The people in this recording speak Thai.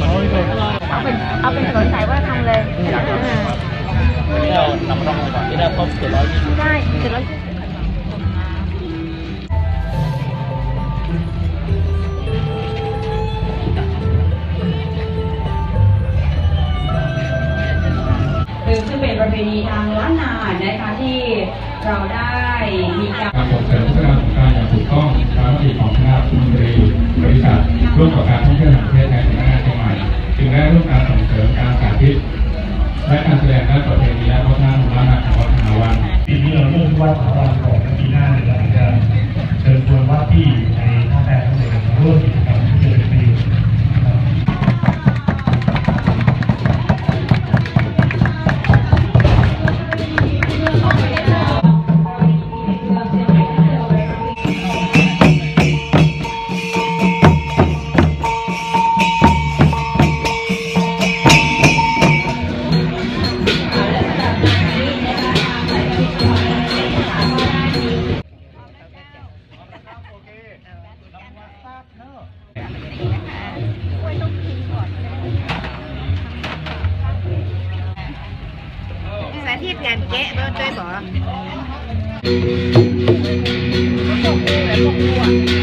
เอาเป็นถนนสายวัฒนธรรมเลยอยากเออที่เรานำมาต้องไปก่อนที่เราครบเจ็ดร้อยยี่สิบได้เจ็ดร้อยคือซึ่งเป็นประเพณีทางล้านนานะคะที่เราได้มีการการส่งเสริมพัฒนาสงการอย่างถูกต้องตามมติของคณะ ธิตและการแสดงด้านประเพณีและวัฒนธรรมของวัดมหาวันปีนี้เราเริ่มที่ว่าสถาบัน สาธิตกานแกะเบอร์ด้วยบ่